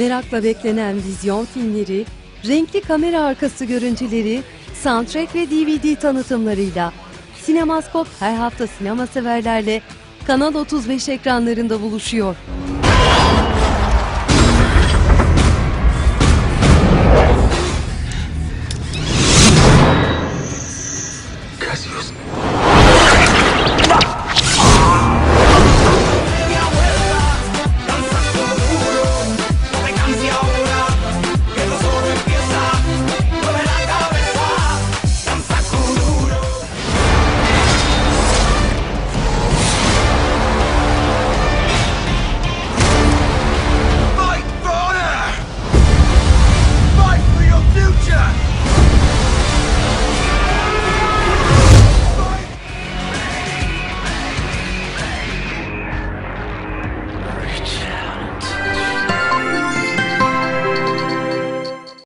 merakla beklenen vizyon filmleri, renkli kamera arkası görüntüleri, soundtrack ve DVD tanıtımlarıyla Sinemaskop her hafta sinema severlerle Kanal 35 ekranlarında buluşuyor. Gracias.